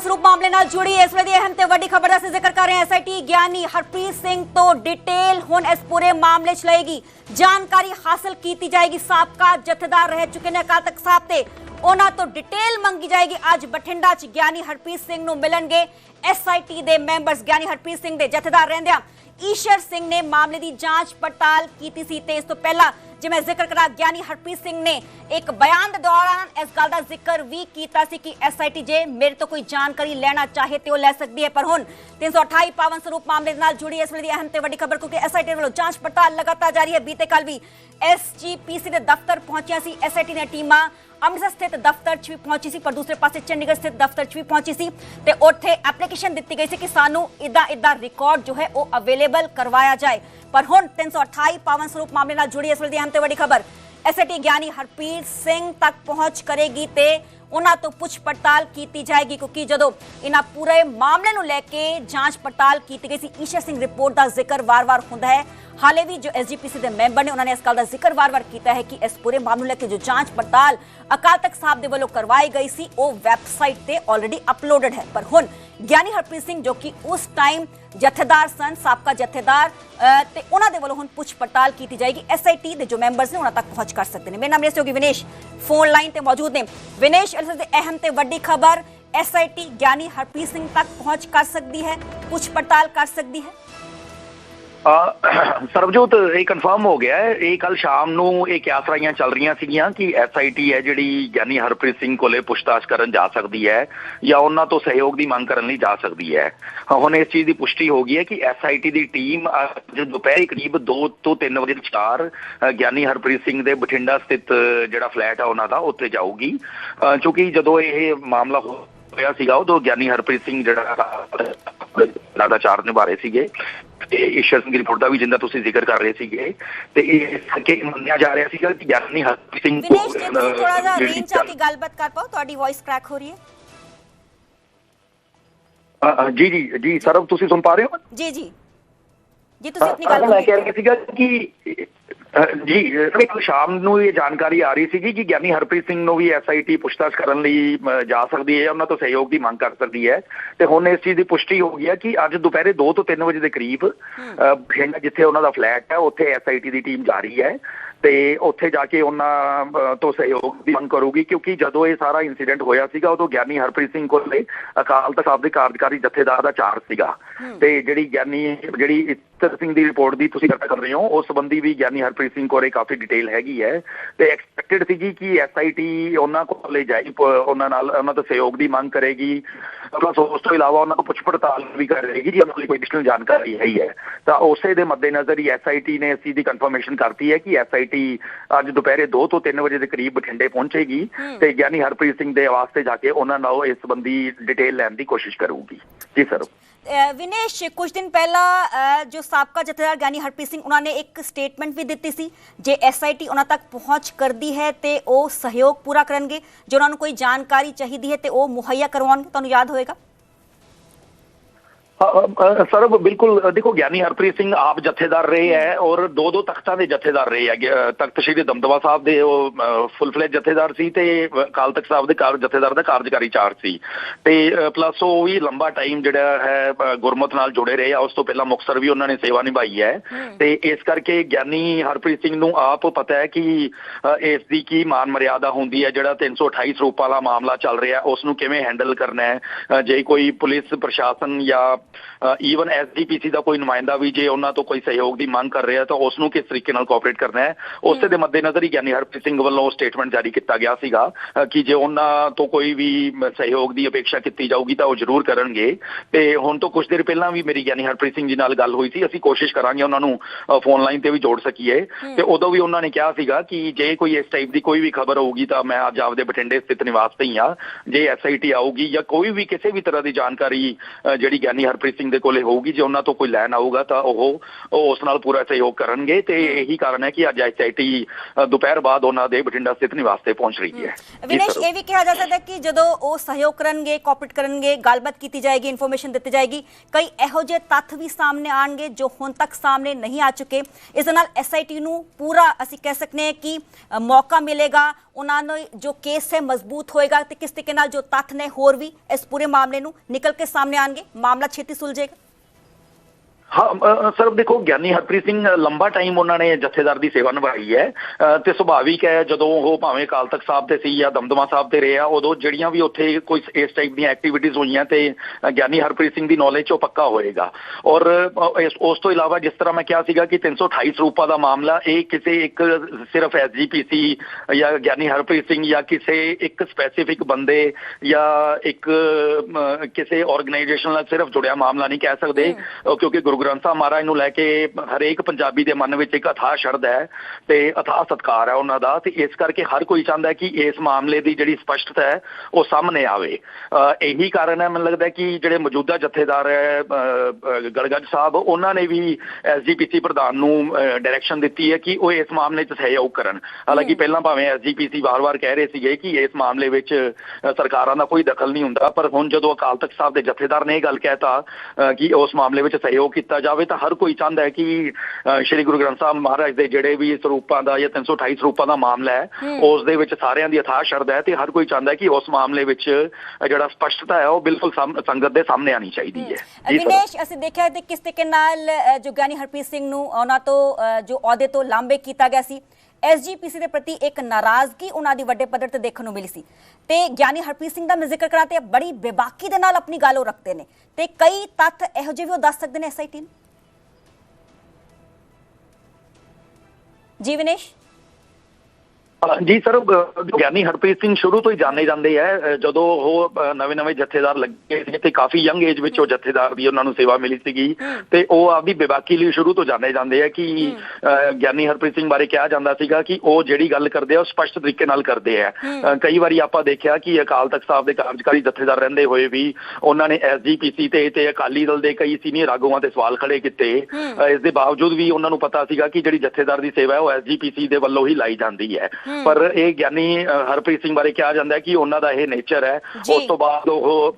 ਸਰੂਪ ਮਾਮਲੇ ਨਾਲ ਜੁੜੀ ਇਸ ਵੇਲੇ ਦੀ ਅਹਿਮ ਤੇ ਵੱਡੀ ਖਬਰ ਦਾ ਅਸੀਂ ਜ਼ਿਕਰ ਕਰ ਰਹੇ ਹਾਂ। ਐਸਆਈਟੀ ਗਿਆਨੀ ਹਰਪ੍ਰੀਤ ਸਿੰਘ ਤੋਂ ਡਿਟੇਲ ਹੁਣ ਇਸ ਪੂਰੇ ਮਾਮਲੇ 'ਚ ਲਏਗੀ। ਜਾਣਕਾਰੀ ਹਾਸਲ ਕੀਤੀ ਜਾਏਗੀ। ਸਾਬਕਾ ਜਥੇਦਾਰ ਰਹਿ ਚੁੱਕੇ ਨੇ ਅਕਾਲ ਤਖਤ ਸਾਹਿਬ ਤੇ। ਉਹਨਾਂ ਤੋਂ ਡਿਟੇਲ ਮੰਗੀ ਜਾਏਗੀ। ਅੱਜ ਬਠਿੰਡਾ 'ਚ ਗਿਆਨੀ ਹਰਪ੍ਰੀਤ ਸਿੰਘ ਨੂੰ ਮਿਲਣਗੇ। ਐਸਆਈਟੀ ਦੇ ਮੈਂਬਰਸ ਗਿਆਨੀ ਹਰਪ੍ਰੀਤ ਸਿੰਘ ਦੇ ਜਥੇਦਾਰ ਰਹਿੰਦਿਆਂ ਈਸ਼ਰ ਸਿੰਘ ਨੇ ਮਾਮਲੇ ਦੀ ਜਾਂਚ ਪੜਤਾਲ ਕੀਤੀ ਸੀ ਤੇ ਇਸ ਤੋਂ ਪਹਿਲਾਂ ਜਿਵੇਂ ਜ਼ਿਕਰ ਕਰਾ, ਗਿਆਨੀ ਹਰਪ੍ਰੀਤ ਸਿੰਘ ਨੇ ਇੱਕ ਬਿਆਨ ਦੇ ਦੌਰਾਨ ਇਸ ਗੱਲ ਦਾ ਜ਼ਿਕਰ ਵੀ ਕੀਤਾ ਸੀ ਕਿ ਐਸਆਈਟੀ ਜੇ ਮੇਰੇ ਤੋਂ ਕੋਈ ਜਾਣਕਾਰੀ ਲੈਣਾ ਚਾਹੇ ਤੇ ਉਹ ਲੈ ਸਕਦੀ ਹੈ। ਪਰ ਹੁਣ 328 ਪਾਵਨ ਸਰੂਪ ਮਾਮਲੇ ਦੇ ਨਾਲ ਜੁੜੀ ਇਸ ਵੇਲੇ ਦੀ ਅਹਿਮ ਤੇ ਵੱਡੀ ਖਬਰ, ਕਿਉਂਕਿ ਐਸਆਈਟੀ ਵੱਲੋਂ ਜਾਂਚ ਪੜਤਾਲ ਲਗਾਤਾਰ ਜਾਰੀ ਹੈ। ਬੀਤੇ ਕੱਲ ਵੀ ਐਸਜੀਪੀਸੀ ਦੇ ਦਫ਼ਤਰ ਪਹੁੰਚਿਆ ਸੀ। ਐਸਆਈਟੀ ਦੀਆਂ ਟੀਮਾਂ ਅੰਮ੍ਰਿਤਸਰ ਸਥਿਤ ਦਫ਼ਤਰ 'ਚ ਵੀ ਪਹੁੰਚੀ ਸੀ, ਪਰ ਦੂਸਰੇ ਪਾਸੇ ਚੰਡੀਗੜ੍ਹ ਸਥਿਤ ਦਫ਼ਤਰ 'ਚ ਵੀ ਪਹੁੰਚੀ ਸੀ ਤੇ ਉੱਥੇ ਐਪਲੀਕੇਸ਼ਨ ਦਿੱਤੀ ਗਈ ਸੀ ਕਿ ਸਾਨੂੰ ਇਦਾਂ ਇਦਾਂ ਰਿਕਾਰਡ ਜੋ ਹੈ ਉਹ ਅਵੇਲੇਬਲ ਕਰਵਾਇਆ ਜਾਏ। ਪਰ ਹੁਣ 328 ਪਾਵਨ ਸਰੂਪ ਮਾਮਲੇ ਨਾਲ ਜੁੜੀ ਇਸ ਵੇਲੇ ਦੀ ਅਹਿਮ ਤੇ ਵੱਡੀ ਖਬਰ ਐਸਆਈਟੀ ਗਿਆਨੀ ਹਰਪੀਰ ਸਿੰਘ ਤੱਕ ਪਹੁੰਚ ਕਰੇਗੀ ਤੇ ਉਹਨਾਂ ਤੋਂ ਪੁੱਛ ਪੜਤਾਲ ਕੀਤੀ ਜਾਏਗੀ, ਕਿਉਂਕਿ ਜਦੋਂ ਇਹਨਾਂ ਪੂਰੇ ਮਾਮਲੇ ਨੂੰ ਲੈ ਕੇ ਜਾਂਚ ਪੜਤਾਲ ਕੀਤੀ ਗਈ ਸੀ ਈਸ਼ਰ ਸਿੰਘ ਰਿਪੋਰਟ ਦਾ ਜ਼ਿਕਰ ਵਾਰ-ਵਾਰ ਹੁੰਦਾ ਹੈ। ਹਾਲੇ ਵੀ ਜੋ ਐਸਜੀਪੀਸੀ ਦੇ ਮੈਂਬਰ ਨੇ, ਉਹਨਾਂ ਨੇ ਇਸ ਗੱਲ ਦਾ ਜ਼ਿਕਰ ਵਾਰ-ਵਾਰ ਕੀਤਾ ਹੈ ਕਿ ਇਸ ਪੂਰੇ ਮਾਮਲੇ ਲੈ ਕੇ ਜੋ ਜਾਂਚ ਪੜਤਾਲ ਅਕਾਲ ਤਖਤ ਸਾਹਿਬ ਦੇ ਵੱਲੋਂ ਕਰਵਾਈ ਗਈ ਸੀ, ਉਹ ਵੈਬਸਾਈਟ ਤੇ ਆਲਰੇਡੀ ਅਪਲੋਡਡ ਹੈ। ਪਰ ਹੁਣ ਗਿਆਨੀ ਹਰਪ੍ਰੀਤ ਸਿੰਘ ਜੋ ਕਿ ਉਸ ਟਾਈਮ ਜਥੇਦਾਰ ਸਨ, ਸਾਬਕਾ ਜਥੇਦਾਰ ਤੇ ਉਹਨਾਂ ਦੇ ਵੱਲੋਂ ਹੁਣ ਪੁੱਛ ਪੜਤਾਲ ਕੀਤੀ ਜਾਏਗੀ। ਐਸਆਈਟੀ ਦੇ ਜੋ ਮੈਂਬਰਸ ਨੇ, ਉਹਨਾਂ ਤੱਕ ਪਹੁੰਚ ਕਰ ਸਕਦੇ ਨੇ। ਮੇਰਾ ਨਾਮ ਰੇਸਿਓਗੀ ਵਿਨੇਸ਼। ਫੋਨ ਲਾਈਨ ਤੇ ਮੌਜੂਦ ਨੇ। ਵਿਨੇਸ਼ ਇਸ ਦੇ ਅਹਿਮ ਤੇ ਵੱਡੀ ਖਬਰ ਐਸਆਈਟੀ ਗਿਆਨੀ ਹਰਪ੍ਰੀਤ ਸਿੰਘ ਤੱਕ ਪਹੁੰਚ ਕਰ ਸਕਦੀ ਹੈ ਪੁੱਛ ਪੜਤਾਲ ਕਰ ਸਕਦੀ ਹੈ। ਸਰਬਜੋਤ, ਇਹ ਕਨਫਰਮ ਹੋ ਗਿਆ ਹੈ, ਇਹ ਕੱਲ ਸ਼ਾਮ ਨੂੰ ਇਹ ਕਿਆਸਰਾਈਆਂ ਚੱਲ ਰਹੀਆਂ ਸੀਗੀਆਂ ਕਿ ਐਸਆਈਟੀ ਹੈ ਜਿਹੜੀ ਗਿਆਨੀ ਹਰਪ੍ਰੀਤ ਸਿੰਘ ਕੋਲੇ ਪੁੱਛਤਾਛ ਕਰਨ ਜਾ ਸਕਦੀ ਹੈ ਜਾਂ ਉਹਨਾਂ ਤੋਂ ਸਹਿਯੋਗ ਦੀ ਮੰਗ ਕਰਨ ਲਈ ਜਾ ਸਕਦੀ ਹੈ। ਹੁਣ ਇਸ ਚੀਜ਼ ਦੀ ਪੁਸ਼ਟੀ ਹੋ ਗਈ ਹੈ ਕਿ ਐਸਆਈਟੀ ਦੀ ਟੀਮ ਅੱਜ ਦੁਪਹਿਰ ਕਰੀਬ 2 ਤੋਂ 3 ਵਜੇ ਵਿਚਕਾਰ ਗਿਆਨੀ ਹਰਪ੍ਰੀਤ ਸਿੰਘ ਦੇ ਬਠਿੰਡਾ ਸਥਿਤ ਜਿਹੜਾ ਫਲੈਟ ਹੈ ਉਹਨਾਂ ਦਾ, ਉੱਥੇ ਜਾਊਗੀ। ਕਿਉਂਕਿ ਜਦੋਂ ਇਹ ਮਾਮਲਾ ਹੋਇਆ ਸੀਗਾ, ਉਦੋਂ ਗਿਆਨੀ ਹਰਪ੍ਰੀਤ ਸਿੰਘ ਜਿਹੜਾ ਲਾਦਾਚਾਰ ਨਿਭਾ ਰਹੇ ਸੀਗੇ। ਈਸ਼ਰ ਸਿੰਘ ਦੀ ਰਿਪੋਰਟ ਦਾ ਵੀ ਜਿੰਦਾ ਤੁਸੀਂ ਜ਼ਿਕਰ ਕਰ ਰਹੇ ਸੀਗੇ ਤੇ ਇਹ ਕਿ ਮੰਨਿਆ ਜਾ ਰਿਹਾ ਸੀਗਾ ਕਿ ਗਿਆਨੀ ਹਰਪ੍ਰੀਤ ਸਿੰਘ ਵਿਨੇਸ਼ ਜੇ ਥੋੜਾ ਜਿਹਾ ਰੇਂਜ ਆ ਕੇ ਗੱਲਬਾਤ ਕਰ ਪਾਓ ਤੁਹਾਡੀ ਵਾਇਸ ਕ੍ਰੈਕ ਹੋ ਰਹੀ ਹੈ। ਜੀ ਜੀ ਜੀ ਸਰਬ ਤੁਸੀਂ ਸੁਣ ਪਾ ਰਹੇ ਹੋ? ਜੀ ਜੀ। ਜੀ ਤੁਸੀਂ ਆਪਣੀ ਗੱਲ ਮੈਂ ਕਹਿ ਰਿਹਾ ਸੀਗਾ ਕਿ ਜੀ ਕੱਲ ਸ਼ਾਮ ਨੂੰ ਇਹ ਜਾਣਕਾਰੀ ਆ ਰਹੀ ਸੀਗੀ ਕਿ ਗਿਆਨੀ ਹਰਪ੍ਰੀਤ ਸਿੰਘ ਨੂੰ ਵੀ ਐਸਆਈਟੀ ਪੁੱਛਤਾਛ ਕਰਨ ਲਈ ਜਾ ਸਕਦੀ ਹੈ ਉਹਨਾਂ ਤੋਂ ਸਹਿਯੋਗ ਦੀ ਮੰਗ ਕਰ ਸਕਦੀ ਹੈ। ਤੇ ਹੁਣ ਇਸ ਚੀਜ਼ ਦੀ ਪੁਸ਼ਟੀ ਹੋ ਗਈ ਹੈ ਕਿ ਅੱਜ ਦੁਪਹਿਰੇ 2 ਤੋਂ 3 ਵਜੇ ਦੇ ਕਰੀਬ ਬਠਿੰਡਾ ਜਿੱਥੇ ਉਹਨਾਂ ਦਾ ਫਲੈਟ ਹੈ ਉੱਥੇ ਐਸਆਈਟੀ ਦੀ ਟੀਮ ਜਾ ਰਹੀ ਹੈ। ਤੇ ਉੱਥੇ ਜਾ ਕੇ ਉਹਨਾਂ ਤੋਂ ਸਹਿਯੋਗ ਦੀ ਮੰਗ ਕਰੂਗੀ ਕਿਉਂਕਿ ਜਦੋਂ ਇਹ ਸਾਰਾ ਇਨਸੀਡੈਂਟ ਹੋਇਆ ਸੀਗਾ ਉਦੋਂ ਗਿਆਨੀ ਹਰਪ੍ਰੀਤ ਸਿੰਘ ਕੋਲੇ ਅਕਾਲ ਤਖਤ ਸਾਹਿਬ ਦੇ ਕਾਰਜਕਾਰੀ ਜਥੇਦਾਰ ਦਾ ਚਾਰਜ ਸੀਗਾ। ਤੇ ਜਿਹੜੀ ਗਿਆਨੀ ਜਿਹੜੀ ਇਤਰ ਸਿੰਘ ਦੀ ਰਿਪੋਰਟ ਦੀ ਤੁਸੀਂ ਗੱਲ ਕਰ ਰਹੇ ਹੋ ਉਸ ਸੰਬੰਧੀ ਵੀ ਗਿਆਨੀ ਹਰਪ੍ਰੀਤ ਸਿੰਘ ਕੋਲੇ ਕਾਫੀ ਡਿਟੇਲ ਹੈਗੀ ਹੈ ਤੇ ਐਕਸਪੈਕਟਡ ਸੀਗੀ ਕਿ ਐਸਆਈਟੀ ਉਹਨਾਂ ਕੋਲੇ ਜਾਈ ਉਹਨਾਂ ਨਾਲ ਉਹਨਾਂ ਤੋਂ ਸਹਿਯੋਗ ਦੀ ਮੰਗ ਕਰੇਗੀ। ਪਲੱਸ ਉਸ ਤੋਂ ਇਲਾਵਾ ਉਹਨਾਂ ਨੂੰ ਪੁੱਛ ਪੜਤਾਲ ਵੀ ਕਰੇਗੀ ਜੇ ਉਹਨਾਂ ਕੋਲ ਕੋਈ ਐਡੀਸ਼ਨਲ ਜਾਣਕਾਰੀ ਹੈ ਹੀ। ਹੈ ਤਾਂ ਉਸੇ ਦੇ ਮੱਦੇਨਜ਼ਰ ਹੀ ਐਸਆਈਟੀ ਨੇ ਚੀਜ਼ ਦੀ ਕਨਫਰਮੇਸ਼ਨ ਕਰਤੀ ਹੈ ਕਿ ਐਸਆਈਟੀ ਅੱਜ ਦੁਪਹਿਰੇ 2 ਤੋਂ 3 ਵਜੇ ਦੇ ਕਰੀਬ ਬਠਿੰਡੇ ਪਹੁੰਚੇਗੀ ਤੇ ਗਿਆਨੀ ਹਰਪ੍ਰੀਤ ਸਿੰਘ ਦੇ ਆਵਾਸ ਤੇ ਜਾ ਕੇ ਉਹਨਾਂ ਨਾਲ ਇਸ ਸੰਬੰਧੀ ਡਿਟੇਲ ਲੈਣ ਦੀ ਕੋਸ਼ਿਸ਼ ਕਰੂਗੀ। ਜੀ ਸਰ ਵਿਨੇਸ਼, ਕੁਝ ਦਿਨ ਪਹਿਲਾਂ ਜੋ ਸਾਬਕਾ ਜਥੇਦਾਰ ਗਿਆਨੀ ਹਰਪ੍ਰੀਤ ਸਿੰਘ, ਉਹਨਾਂ ਨੇ ਇੱਕ ਸਟੇਟਮੈਂਟ ਵੀ ਦਿੱਤੀ ਸੀ ਜੇ ਐਸਆਈਟੀ ਉਹਨਾਂ ਤੱਕ ਪਹੁੰਚ ਕਰਦੀ ਹੈ ਤੇ ਉਹ ਸਹਿਯੋਗ ਪੂਰਾ ਕਰਨਗੇ, ਜੇ ਉਹਨਾਂ ਨੂੰ ਕੋਈ ਜਾਣਕਾਰੀ ਚਾਹੀਦੀ ਹੈ ਤੇ ਉਹ ਮੁਹੱਈਆ ਕਰਵਾਉਣਗੇ ਤੁਹਾਨੂੰ ਯਾਦ ਹੋਏਗਾ ਸਰ ਬਿਲਕੁਲ ਦੇਖੋ ਗਿਆਨੀ ਹਰਪ੍ਰੀਤ ਸਿੰਘ ਆਪ ਜਥੇਦਾਰ ਰਹੇ ਹੈ ਔਰ ਦੋ ਦੋ ਤਖਤਾਂ ਦੇ ਜਥੇਦਾਰ ਰਹੇ ਹੈ ਤਖਤ ਸ੍ਰੀ ਦਮਦਮਾ ਸਾਹਿਬ ਦੇ ਉਹ ਫੁੱਲ ਫਲੇਜ ਜਥੇਦਾਰ ਸੀ ਤੇ ਅਕਾਲ ਤਖਤ ਸਾਹਿਬ ਦੇ ਕਾਰ ਜਥੇਦਾਰ ਦਾ ਕਾਰਜਕਾਰੀ ਚਾਰਜ ਸੀ। ਤੇ ਪਲੱਸ ਉਹ ਵੀ ਲੰਬਾ ਟਾਈਮ ਜਿਹੜਾ ਹੈ ਗੁਰਮਤ ਨਾਲ ਜੁੜੇ ਰਹੇ ਆ ਉਸ ਤੋਂ ਪਹਿਲਾਂ ਮੁਕਤਸਰ ਵੀ ਉਹਨਾਂ ਨੇ ਸੇਵਾ ਨਿਭਾਈ ਹੈ। ਤੇ ਇਸ ਕਰਕੇ ਗਿਆਨੀ ਹਰਪ੍ਰੀਤ ਸਿੰਘ ਨੂੰ ਆਪ ਪਤਾ ਹੈ ਕਿ ਇਸ ਦੀ ਕੀ ਮਾਨ ਮਰਿਆਦਾ ਹੁੰਦੀ ਹੈ ਜਿਹੜਾ 328 ਸਰੂਪਾਂ ਵਾਲਾ ਮਾਮਲਾ ਚੱਲ ਰਿਹਾ ਉਸ ਨੂੰ ਕਿਵੇਂ ਹੈਂਡਲ ਕਰਨਾ ਹੈ। ਜੇ ਕੋਈ ਪੁਲਿਸ ਪ੍ਰਸ਼ਾਸਨ ਜਾਂ ਈਵਨ ਐਸਡੀਪੀਸੀ ਦਾ ਕੋਈ ਨੁਮਾਇੰਦਾ ਵੀ ਜੇ ਉਹਨਾਂ ਤੋਂ ਕੋਈ ਸਹਿਯੋਗ ਦੀ ਮੰਗ ਕਰ ਰਿਹਾ ਤਾਂ ਉਸ ਨੂੰ ਕਿਸ ਤਰੀਕੇ ਨਾਲ ਕੋਆਪਰੇਟ ਕਰਨਾ ਹੈ? ਉਸੇ ਦੇ ਮੱਦੇਨਜ਼ਰ ਹੀ ਗਿਆਨੀ ਹਰਪ੍ਰੀਤ ਸਿੰਘ ਵੱਲੋਂ ਸਟੇਟਮੈਂਟ ਜਾਰੀ ਕੀਤਾ ਗਿਆ ਸੀਗਾ ਕਿ ਜੇ ਉਹਨਾਂ ਤੋਂ ਕੋਈ ਵੀ ਸਹਿਯੋਗ ਦੀ ਅਪੇକ୍ଷା ਕੀਤੀ ਜਾਊਗੀ ਤਾਂ ਉਹ ਜ਼ਰੂਰ ਕਰਨਗੇ। ਤੇ ਹੁਣ ਤੋਂ ਕੁਝ ਦੇਰ ਪਹਿਲਾਂ ਵੀ ਮੇਰੀ ਗਿਆਨੀ ਹਰਪ੍ਰੀਤ ਸਿੰਘ ਜੀ ਨਾਲ ਗੱਲ ਹੋਈ ਸੀ ਅਸੀਂ ਕੋਸ਼ਿਸ਼ ਕਰਾਂਗੇ ਉਹਨਾਂ ਨੂੰ ਫੋਨ ਲਾਈਨ ਤੇ ਵੀ ਜੋੜ ਸਕੀਏ। ਤੇ ਉਦੋਂ ਵੀ ਉਹਨਾਂ ਨੇ ਕਿਹਾ ਸੀਗਾ ਕਿ ਜੇ ਕੋਈ ਇਸ ਟਾਈਪ ਦੀ ਕੋਈ ਵੀ ਖਬਰ ਹੋਊਗੀ ਤਾਂ ਮੈਂ ਅੱਜ ਆਪਦੇ ਬਠਿੰਡੇ ਸਥਿਤ ਨਿਵਾਸ ਤੇ ਹੀ ਆ ਜੇ ਐਸਆਈਟੀ ਆਊਗੀ ਜਾਂ ਕੋਈ ਵੀ ਕਿਸੇ ਵੀ ਤਰ੍ਹਾਂ ਦੀ ਜਾਣਕਾਰੀ ਜਿਹੜੀ ਗਿਆਨੀ ਹਰਪ੍ਰੀਤ ਹਰਪ੍ਰੀਤ ਸਿੰਘ ਦੇ ਕੋਲੇ ਹੋਊਗੀ ਜੇ ਉਹਨਾਂ ਤੋਂ ਕੋਈ ਲੈਣ ਆਊਗਾ ਤਾਂ ਉਹ ਉਸ ਨਾਲ ਪੂਰਾ ਸਹਿਯੋਗ ਕਰਨਗੇ ਤੇ ਇਹੀ ਕਾਰਨ ਹੈ ਕਿ ਅੱਜ ਐਸਆਈਟੀ ਦੁਪਹਿਰ ਬਾਅਦ ਉਹਨਾਂ ਦੇ ਬਠਿੰਡਾ ਸਥਿਤ ਨਿਵਾਸ ਤੇ ਪਹੁੰਚ ਰਹੀ ਹੈ। ਵਿਨੇਸ਼। ਇਹ ਵੀ ਕਿਹਾ ਜਾ ਸਕਦਾ ਕਿ ਜਦੋਂ ਉਹ ਸਹਿਯੋਗ ਕਰਨਗੇ ਕੋਆਪਰੇਟ ਕਰਨਗੇ ਗੱਲਬਾਤ ਕੀਤੀ ਜਾਏਗੀ ਇਨਫੋਰਮੇਸ਼ਨ ਦਿੱਤੀ ਜਾਏਗੀ ਕਈ ਇਹੋ ਜਿਹੇ ਤੱਥ ਵੀ ਸਾਹਮਣੇ ਆਣਗੇ ਜੋ ਹੁਣ ਤੱਕ ਸਾਹਮਣੇ ਨਹੀਂ ਆ ਚੁੱਕੇ। ਇਸ ਨਾਲ ਐਸਆਈਟੀ ਨੂੰ ਪੂਰਾ ਅਸੀਂ ਕਹਿ ਸਕਨੇ ਹਾਂ ਕਿ ਮੌਕਾ ਮਿਲੇਗਾ ਉਹਨਾਂ ਨੂੰ ਜੋ ਕੇਸ ਹੈ ਮਜ਼ਬੂਤ ਹੋਏਗਾ ਤੇ ਕਿਸ ਤਰੀਕੇ ਨਾਲ ਜੋ ਤੱਥ ਨੇ ਹੋਰ ਵੀ ਇਸ ਪੂਰੇ ਮਾਮਲੇ ਨੂੰ ਨਿਕਲ ਕੇ ਸਾਹਮਣੇ ਆਣਗੇ ਮਾਮਲਾ ਛੇਤੀ ਸੁਲਝੇਗਾ ਹਾਂ ਸਰ ਦੇਖੋ ਗਿਆਨੀ ਹਰਪ੍ਰੀਤ ਸਿੰਘ ਲੰਬਾ ਟਾਈਮ ਉਹਨਾਂ ਨੇ ਜਥੇਦਾਰ ਦੀ ਸੇਵਾ ਨਿਭਾਈ ਹੈ। ਤੇ ਸੁਭਾਵਿਕ ਹੈ ਜਦੋਂ ਉਹ ਭਾਵੇਂ ਅਕਾਲ ਤਖਤ ਸਾਹਿਬ ਤੇ ਸੀ ਜਾਂ ਦਮਦਮਾ ਸਾਹਿਬ ਤੇ ਰਿਹਾ ਉਦੋਂ ਜਿਹੜੀਆਂ ਵੀ ਉੱਥੇ ਕੋਈ ਇਸ ਟਾਈਪ ਦੀਆਂ ਐਕਟੀਵਿਟੀਜ਼ ਹੋਈਆਂ ਤੇ ਗਿਆਨੀ ਹਰਪ੍ਰੀਤ ਸਿੰਘ ਦੀ ਨੌਲੇਜ ਉਹ ਪੱਕਾ ਹੋਏਗਾ। ਔਰ ਉਸ ਤੋਂ ਇਲਾਵਾ ਜਿਸ ਤਰ੍ਹਾਂ ਮੈਂ ਕਿਹਾ ਸੀਗਾ ਕਿ 328 ਸਰੂਪਾਂ ਦਾ ਮਾਮਲਾ ਇਹ ਕਿਸੇ ਇੱਕ ਸਿਰਫ ਐਸਜੀਪੀਸੀ ਜਾਂ ਗਿਆਨੀ ਹਰਪ੍ਰੀਤ ਸਿੰਘ ਜਾਂ ਕਿਸੇ ਇੱਕ ਸਪੈਸੀਫਿਕ ਬੰਦੇ ਜਾਂ ਇੱਕ ਕਿਸੇ ਆਰਗੇਨਾਈਜੇਸ਼ਨ ਨਾਲ ਸਿਰਫ ਜੁੜਿਆ ਮਾਮਲਾ ਨਹੀਂ ਕਹਿ ਸਕਦੇ ਕਿਉਂਕਿ ਗੁਰੂ ਗ੍ਰੰਥ ਸਾਹਿਬ ਮਹਾਰਾਜ ਨੂੰ ਲੈ ਕੇ ਹਰੇਕ ਪੰਜਾਬੀ ਦੇ ਮਨ ਵਿੱਚ ਇੱਕ ਅਥਾਹ ਸ਼ਰਧਾ ਹੈ ਤੇ ਅਥਾਹ ਸਤਕਾਰ ਹੈ ਉਹਨਾਂ ਦਾ ਤੇ ਇਸ ਕਰਕੇ ਹਰ ਕੋਈ ਚਾਹੁੰਦਾ ਹੈ ਕਿ ਇਸ ਮਾਮਲੇ ਦੀ ਜਿਹੜੀ ਸਪਸ਼ਟਤਾ ਹੈ ਉਹ ਸਾਹਮਣੇ ਆਵੇ। ਇਹੀ ਕਾਰਨ ਹੈ ਮੈਨੂੰ ਲੱਗਦਾ ਕਿ ਜਿਹੜੇ ਮੌਜੂਦਾ ਜਥੇਦਾਰ ਹੈ ਗੜਗੜ ਸਾਹਿਬ ਉਹਨਾਂ ਨੇ ਵੀ ਐਸਜੀਪੀਸੀ ਪ੍ਰਧਾਨ ਨੂੰ ਡਾਇਰੈਕਸ਼ਨ ਦਿੱਤੀ ਹੈ ਕਿ ਉਹ ਇਸ ਮਾਮਲੇ 'ਚ ਸਹਿਯੋਗ ਕਰਨ। ਹਾਲਾਂਕਿ ਪਹਿਲਾਂ ਭਾਵੇਂ ਐਸਜੀਪੀਸੀ ਵਾਰ-ਵਾਰ ਕਹਿ ਰਹੇ ਸੀਗੇ ਕਿ ਇਸ ਮਾਮਲੇ ਵਿੱਚ ਸਰਕਾਰਾਂ ਦਾ ਕੋਈ ਦਖਲ ਨਹੀਂ ਹੁੰਦਾ ਪਰ ਹੁਣ ਜਦੋਂ ਅਕਾਲ ਤਖਤ ਸਾਹਿਬ ਦੇ ਜਥੇਦਾਰ ਨੇ ਇਹ ਗੱਲ ਕਹਿਤਾ ਕਿ ਉਸ ਮਾਮਲੇ ਵਿੱਚ ਸਹਿਯੋਗ ਕੀਤਾ ਜਾਵੇ ਤਾਂ ਹਰ ਕੋਈ ਚਾਹੁੰਦਾ ਹੈ ਕਿ ਸ਼੍ਰੀ ਗੁਰੂ ਗ੍ਰੰਥ ਸਾਹਿਬ ਮਹਾਰਾਜ ਦੇ ਜਿਹੜੇ ਵੀ ਸਰੂਪਾਂ ਦਾ ਜਾਂ 328 ਸਰੂਪਾਂ ਦਾ ਮਾਮਲਾ ਹੈ ਉਸ ਦੇ ਵਿੱਚ ਸਾਰਿਆਂ ਦੀ ਅਥਾਹ ਸ਼ਰਧਾ ਹੈ ਤੇ ਹਰ ਕੋਈ ਚਾਹੁੰਦਾ ਹੈ ਕਿ ਉਸ ਮਾਮਲੇ ਵਿੱਚ ਜਿਹੜਾ ਸਪਸ਼ਟਤਾ ਹੈ ਉਹ ਬਿਲਕੁਲ ਸੰਗਤ ਦੇ ਸਾਹਮਣੇ ਆਣੀ ਚਾਹੀਦੀ ਹੈ। ਵਿਨੇਸ਼ ਅਸੀਂ ਦੇਖਿਆ ਤੇ ਕਿਸ ਤਰੀਕੇ ਨਾਲ ਜੋ ਗਿਆਨੀ ਹਰਪ੍ਰੀਤ ਸਿੰਘ ਨੂੰ ਉਹਨਾਂ ਤੋਂ ਜੋ ਅਹੁਦੇ ਤੋਂ ਲਾਂਬੇ ਕੀਤਾ ਗਿਆ ਸੀ ਐਸਜੀਪੀਸੀ ਦੇ ਪ੍ਰਤੀ ਇੱਕ ਨਾਰਾਜ਼ਗੀ ਉਹਨਾਂ ਦੀ ਵੱਡੇ ਪੱਧਰ ਤੇ ਦੇਖਣ ਨੂੰ ਮਿਲੀ ਸੀ। ਤੇ ਗਿਆਨੀ ਹਰਪ੍ਰੀਤ ਸਿੰਘ ਦਾ ਮੈਂ ਜ਼ਿਕਰ ਕਰਾਂ ਤੇ ਬੜੀ ਬੇਬਾਕੀ ਦੇ ਨਾਲ ਆਪਣੀ ਗੱਲ ਉਹ ਰੱਖਦੇ ਨੇ। ਤੇ ਕਈ ਤੱਥ ਇਹੋ ਜਿਹੇ ਵੀ ਉਹ ਦੱਸ ਸਕਦੇ ਨੇ ਐਸਆਈਟੀ ਨੂੰ? ਜੀ ਵਿਨੇਸ਼? ਜੀ ਸਰ ਗਿਆਨੀ ਹਰਪ੍ਰੀਤ ਸਿੰਘ ਸ਼ੁਰੂ ਤੋਂ ਹੀ ਜਾਣੇ ਜਾਂਦੇ ਅ, ਜਦੋਂ ਉਹ ਨਵੇਂ-ਨਵੇਂ ਜਥੇਦਾਰ ਲੱਗੇ ਸੀ ਤੇ ਕਾਫੀ ਯੰਗ ਏਜ ਵਿੱਚ ਉਹ ਜਥੇਦਾਰ ਦੀ ਉਹਨਾਂ ਨੂੰ ਸੇਵਾ ਮਿਲੀ ਸੀਗੀ ਤੇ ਉਹ ਆਪਦੀ ਬੇਬਾਕੀ ਲਈ ਸ਼ੁਰੂ ਤੋਂ ਜਾਣੇ ਜਾਂਦੇ ਆ ਕਿ ਗਿਆਨੀ ਹਰਪ੍ਰੀਤ ਸਿੰਘ ਬਾਰੇ ਕਿਹਾ ਜਾਂਦਾ ਸੀਗਾ ਕਿ ਉਹ ਜਿਹੜੀ ਗੱਲ ਕਰਦੇ ਆ ਉਹ ਸਪਸ਼ਟ ਤਰੀਕੇ ਨਾਲ ਕਰਦੇ ਆ। ਅ, ਕਈ ਵਾਰੀ ਆਪਾਂ ਦੇਖਿਆ ਕਿ ਅਕਾਲ ਤਖਤ ਸਾਹਿਬ ਦੇ ਕਾਰਜਕਾਰੀ ਜਥੇਦਾਰ ਰਹਿੰਦੇ ਹੋਏ ਵੀ ਉਹਨਾਂ ਨੇ ਐਸਜੀਪੀਸੀ ਤੇ ਤੇ ਅਕਾਲੀ ਦਲ ਦੇ ਕਈ ਸੀਨੀਅਰ ਆਗੂਆਂ ਤੇ ਸਵਾਲ ਖੜੇ ਕੀਤੇ। ਇਸ ਦੇ ਬਾਵਜੂਦ ਵੀ ਉਹਨਾਂ ਨੂੰ ਪਤਾ ਸੀਗਾ ਕਿ ਜਿਹੜੀ ਜਥੇਦਾਰ ਦੀ ਸੇਵਾ ਹੈ ਉਹ ਐਸਜੀਪੀਸੀ ਦੇ ਵੱਲੋਂ ਹੀ ਲਾਈ ਜਾਂਦੀ ਹੈ। ਪਰ ਇਹ ਗਿਆਨੀ ਹਰਪ੍ਰੀਤ ਸਿੰਘ ਬਾਰੇ ਕਿਹਾ ਜਾਂਦਾ ਹੈ ਕਿ ਉਹਨਾਂ ਦਾ ਇਹ ਨੇਚਰ ਹੈ। ਜੀ। ਉਸ ਤੋਂ ਬਾਅਦ ਉਹ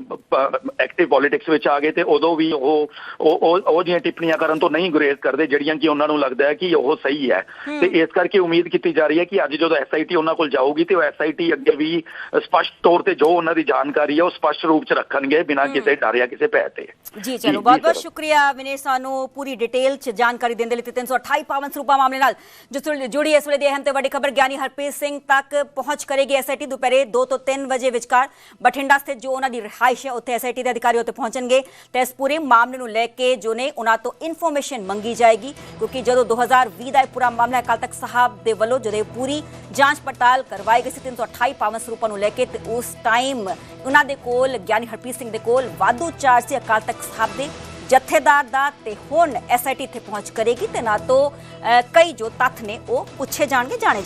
ਐਕਟਿਵ ਪੋਲਿਟਿਕਸ ਵਿੱਚ ਆ ਗਏ ਤੇ ਉਦੋਂ ਵੀ ਉਹ ਉਹ ਉਹ- ਜਿਹੀਆਂ ਟਿੱਪਣੀਆਂ ਕਰਨ ਤੋਂ ਨਹੀਂ ਗੁਰੇਜ਼ ਕਰਦੇ ਜਿਹੜੀਆਂ ਕਿ ਉਹਨਾਂ ਨੂੰ ਲੱਗਦਾ ਹੈ ਕਿ ਉਹ ਸਹੀ ਹੈ। ਤੇ ਇਸ ਕਰਕੇ ਉਮੀਦ ਕੀਤੀ ਜਾ ਰਹੀ ਹੈ ਕਿ ਅੱਜ ਜਦੋਂ ਐਸਆਈਟੀ ਉਹਨਾਂ ਕੋਲ ਜਾਊਗੀ ਤੇ ਉਹ ਐਸਆਈਟੀ ਅੱਗੇ ਵੀ ਸਪਸ਼ਟ ਤੌਰ ਤੇ ਜੋ ਉਹਨਾਂ ਦੀ ਜਾਣਕਾਰੀ ਹੈ ਉਹ ਸਪਸ਼ਟ ਰੂਪ ਚ ਰੱਖਣਗੇ ਬਿਨਾਂ ਕਿਸੇ ਡਰ ਜਾਂ ਕਿਸੇ ਭੈ ਤੇ। ਜੀ ਜੀ, ਚਲੋ ਬਹੁਤ ਬਹੁਤ। ਸ਼ੁਕਰੀਆ ਵਿਨੇਸ਼ ਸਾਨੂੰ ਪੂਰੀ ਡਿਟੇਲ ਚ ਜਾਣਕਾਰੀ ਦੇਣ ਦੇ ਲਈ ਤੇ 328 ਪਾਵਨ ਸਰੂਪਾ ਮਾਮਲੇ ਨਾਲ ਨਾਲ ਜੁੜੀ ਇਸ ਵੇਲੇ ਦੀ ਅਹਿਮ ਤੇ ਵੱਡੀ ਖਬਰ ਗਿਆਨੀ ਹਰਪ੍ਰੀਤ ਸਿੰਘ ਤੱਕ ਪਹੁੰਚ ਕਰੇਗੀ ਐਸਆਈਟੀ ਦੁਪਹਿਰੇ 2 ਤੋਂ 3 ਵਜੇ ਵਿਚਕਾਰ। ਬਠਿੰਡਾ ਸਥਿਤ ਜੋ ਉਹਨਾਂ ਦੀ ਰਿਹਾਇਸ਼ ਹੈ ਉੱਥੇ ਐਸਆਈਟੀ ਦੇ ਅਧਿਕਾਰੀ ਉੱਥੇ ਪਹੁੰਚਣਗੇ ਤੇ ਇਸ ਪੂਰੇ ਮਾਮਲੇ ਨੂੰ ਲੈ ਕੇ ਜੋ ਨੇ ਉਹਨਾਂ ਤੋਂ ਇਨਫੋਰਮੇਸ਼ਨ ਮੰਗੀ ਜਾਏਗੀ ਕਿਉਂਕਿ ਜਦੋਂ 2020 ਦਾ ਇਹ ਪੂਰਾ ਮਾਮਲਾ ਅਕਾਲ ਤਖਤ ਸਾਹਿਬ ਦੇ ਵੱਲੋਂ ਜਦੋਂ ਪੂਰੀ ਜਾਂਚ ਪੜਤਾਲ ਕਰਵਾਈ ਗਈ ਸੀ 328 ਪਾਵਨ ਸਰੂਪਾਂ ਨੂੰ ਲੈ ਕੇ ਤੇ ਉਸ ਟਾਈਮ ਉਹਨਾਂ ਦੇ ਕੋਲ ਗਿਆਨੀ ਹਰਪ੍ਰੀਤ ਸਿੰਘ ਦੇ ਕੋਲ ਵਾਧੂ ਚਾਰਜ ਸੀ ਅਕਾਲ ਤਖਤ ਸਾਹਿਬ ਦੇ ਜਥੇਦਾਰ ਦਾ ਤੇ ਹੁਣ ਐਸਆਈਟੀ ਇੱਥੇ ਪਹੁੰਚ ਕਰੇਗੀ ਤੇ ਨਾ ਤੋਂ ਅ, ਕਈ ਜੋ ਤੱਥ ਨੇ ਉਹ ਪੁੱਛੇ ਜਾਣਗੇ ਜਾਣੇ ਜਾਣਗੇ।